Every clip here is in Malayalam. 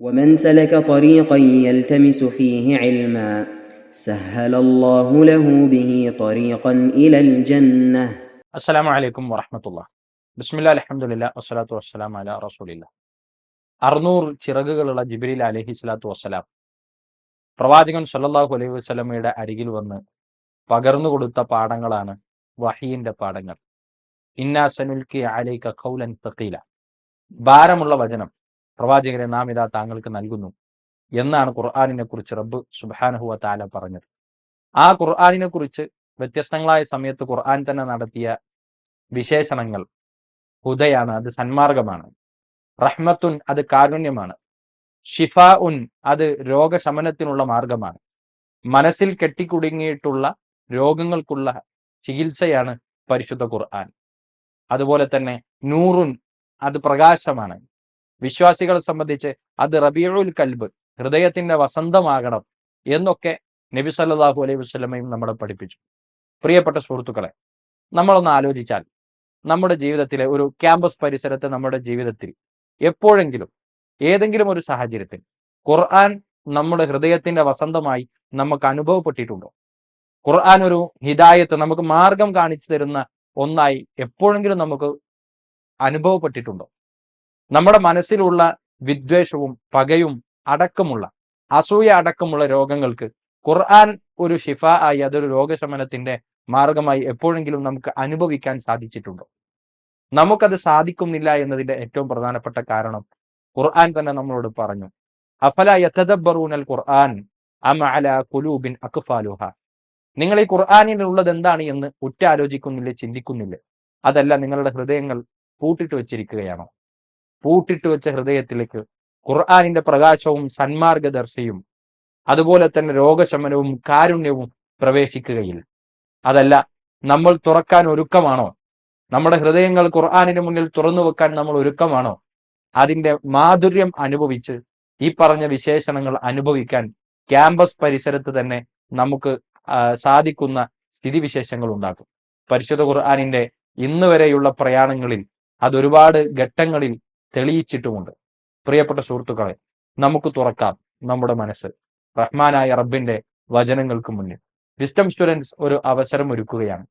ومن سلك طريقا يلتمس فيه علما سهل الله له به طريقا الى الجنه അസ്സലാമു അലൈക്കും വറഹമത്തുള്ള ബിസ്മില്ല അലഹമുല്ല വസ്സലാത്തു വസ്സലാം അല റസൂലില്ല അറുന്നൂറ് ചിറകുകളുള്ള ജിബിരിൽ അലഹി സ്വലാത്തു വസ്സലാം പ്രവാചകൻ സല്ലല്ലാഹു അലൈഹി വസ്ലമയുടെ അരികിൽ വന്ന് പകർന്നു കൊടുത്ത പാഠങ്ങളാണ് വഹീന്റെ പാഠങ്ങൾ ഇന്നാ സനുൽക്കി അലൈക ഖൗലൻ തഖീല ഭാരമുള്ള വചനം പ്രവാചകരെ നാം ഇതാ താങ്കൾക്ക് നൽകുന്നു. എന്നാണ് ഖുർആാനിനെ കുറിച്ച് റബ്ബ് സുബാനഹുവ താല പറഞ്ഞത്. ആ ഖുർആാനിനെ കുറിച്ച് വ്യത്യസ്തങ്ങളായ സമയത്ത് ഖുർആൻ തന്നെ നടത്തിയ വിശേഷണങ്ങൾ. ഹുദയാണ് അത് സന്മാർഗമാണ്. റഹ്മത്തുൻ അത് കാരുണ്യമാണ്. ഷിഫ ഉൻ അത് രോഗശമനത്തിനുള്ള മാർഗമാണ്. മനസ്സിൽ കെട്ടിക്കുടുങ്ങിയിട്ടുള്ള രോഗങ്ങൾക്കുള്ള ചികിത്സയാണ് പരിശുദ്ധ ഖുർആൻ. അതുപോലെ തന്നെ നൂറുൻ അത് പ്രകാശമാണ്. വിശ്വാസികളെ സംബന്ധിച്ച് അത് റബിയുൽ കൽബ് ഹൃദയത്തിന്റെ വസന്തമാകണം എന്നൊക്കെ നബി സല്ലാഹു അലൈഹി വസ്ലമയും നമ്മളെ പഠിപ്പിച്ചു. പ്രിയപ്പെട്ട സുഹൃത്തുക്കളെ നമ്മളൊന്ന് ആലോചിച്ചാൽ നമ്മുടെ ജീവിതത്തിലെ ഒരു ക്യാമ്പസ് പരിസരത്ത് നമ്മുടെ ജീവിതത്തിൽ എപ്പോഴെങ്കിലും ഏതെങ്കിലും ഒരു സാഹചര്യത്തിൽ ഖുർആൻ നമ്മുടെ ഹൃദയത്തിന്റെ വസന്തമായി നമുക്ക് അനുഭവപ്പെട്ടിട്ടുണ്ടോ? ഖുർആൻ ഒരു ഹിദായത്ത് നമുക്ക് മാർഗം കാണിച്ചു തരുന്ന ഒന്നായി എപ്പോഴെങ്കിലും നമുക്ക് അനുഭവപ്പെട്ടിട്ടുണ്ടോ? നമ്മുടെ മനസ്സിലുള്ള വിദ്വേഷവും പകയും അടക്കമുള്ള അസൂയ അടക്കമുള്ള രോഗങ്ങൾക്ക് ഖുർആൻ ഒരു ഷിഫ ആയി അതൊരു രോഗശമനത്തിന്റെ മാർഗമായി എപ്പോഴെങ്കിലും നമുക്ക് അനുഭവിക്കാൻ സാധിച്ചിട്ടുണ്ടോ? നമുക്കത് സാധിക്കുന്നില്ല എന്നതിന്റെ ഏറ്റവും പ്രധാനപ്പെട്ട കാരണം ഖുർആൻ തന്നെ നമ്മളോട് പറഞ്ഞു. അഫല യഥദബറൂനൽ ഖുർആൻ അമ അല കുലൂബിൻ അക്ഫാലുഹ നിങ്ങൾ ഈ ഖുർആാനിലുള്ളത് എന്താണ് എന്ന് ഉറ്റാലോചിക്കുന്നില്ലേ ചിന്തിക്കുന്നില്ലേ? അതല്ല നിങ്ങളുടെ ഹൃദയങ്ങൾ പൂട്ടിട്ട് വെച്ചിരിക്കുകയാണോ? പൂട്ടിട്ട് വെച്ച ഹൃദയത്തിലേക്ക് ഖുർആാനിന്റെ പ്രകാശവും സന്മാർഗദർശയും അതുപോലെ തന്നെ രോഗശമനവും കാരുണ്യവും പ്രവേശിക്കുകയില്ല. അതല്ല നമ്മൾ തുറക്കാൻ ഒരുക്കമാണോ? നമ്മുടെ ഹൃദയങ്ങൾ ഖുർആാനിന് മുന്നിൽ തുറന്നു വെക്കാൻ നമ്മൾ ഒരുക്കമാണോ? അതിന്റെ മാധുര്യം അനുഭവിച്ച് ഈ പറഞ്ഞ വിശേഷണങ്ങൾ അനുഭവിക്കാൻ ക്യാമ്പസ് പരിസരത്ത് തന്നെ നമുക്ക് സാധിക്കുന്ന സ്ഥിതിവിശേഷങ്ങൾ ഉണ്ടാക്കും. പരിശുദ്ധ ഖുർആാനിന്റെ ഇന്ന് വരെയുള്ള പ്രയാണങ്ങളിൽ അതൊരുപാട് ഘട്ടങ്ങളിൽ തെളിയിച്ചിട്ടുമുണ്ട്. പ്രിയപ്പെട്ട സുഹൃത്തുക്കളെ നമുക്ക് തുറക്കാം നമ്മുടെ മനസ്സ്. റഹ്മാനായ റബ്ബിന്റെ വചനങ്ങൾക്ക് മുന്നിൽ. വിസ്റ്റം സ്റ്റുഡൻസ് ഒരു അവസരം ഒരുക്കുകയാണ്.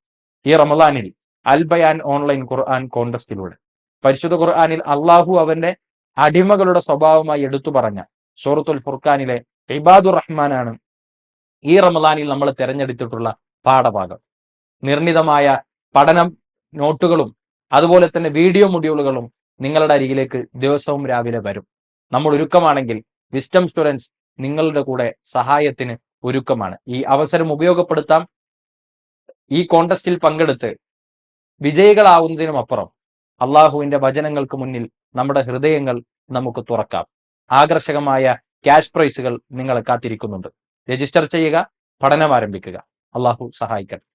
ഈ റമദാനിൽ അൽബയാൻ ഓൺലൈൻ ഖുർആൻ കോൺടെസ്റ്റിലൂടെ. പരിശുദ്ധ ഖുർആാനിൽ അള്ളാഹു അവന്റെ അടിമകളുടെ സ്വഭാവമായി എടുത്തു പറഞ്ഞ സൂറത്തുൽ ഫുർഖാനിലെ ഇബാദുർ റഹ്മാനാണ് ഈ റമദാനിൽ നമ്മൾ തിരഞ്ഞെടുത്തിട്ടുള്ള പാഠഭാഗം. നിർണിതമായ പഠനം നോട്ടുകളും അതുപോലെ തന്നെ വീഡിയോ മൊഡ്യൂളുകളും നിങ്ങളുടെ അരികിലേക്ക് ദിവസവും രാവിലെ വരും. നമ്മൾ ഒരുക്കമാണെങ്കിൽ വിസ്റ്റം സ്റ്റുഡൻസ് നിങ്ങളുടെ കൂടെ സഹായത്തിന് ഒരുക്കമാണ്. ഈ അവസരം ഉപയോഗപ്പെടുത്താം. ഈ കോണ്ടസ്റ്റിൽ പങ്കെടുത്ത് വിജയികളാവുന്നതിനും അപ്പുറം അള്ളാഹുവിന്റെ വചനങ്ങൾക്ക് മുന്നിൽ നമ്മുടെ ഹൃദയങ്ങൾ നമുക്ക് തുറക്കാം. ആകർഷകമായ ക്യാഷ് പ്രൈസുകൾ നിങ്ങളെ കാത്തിരിക്കുന്നുണ്ട്. രജിസ്റ്റർ ചെയ്യുക പഠനം ആരംഭിക്കുക. അള്ളാഹു സഹായിക്കട്ടെ.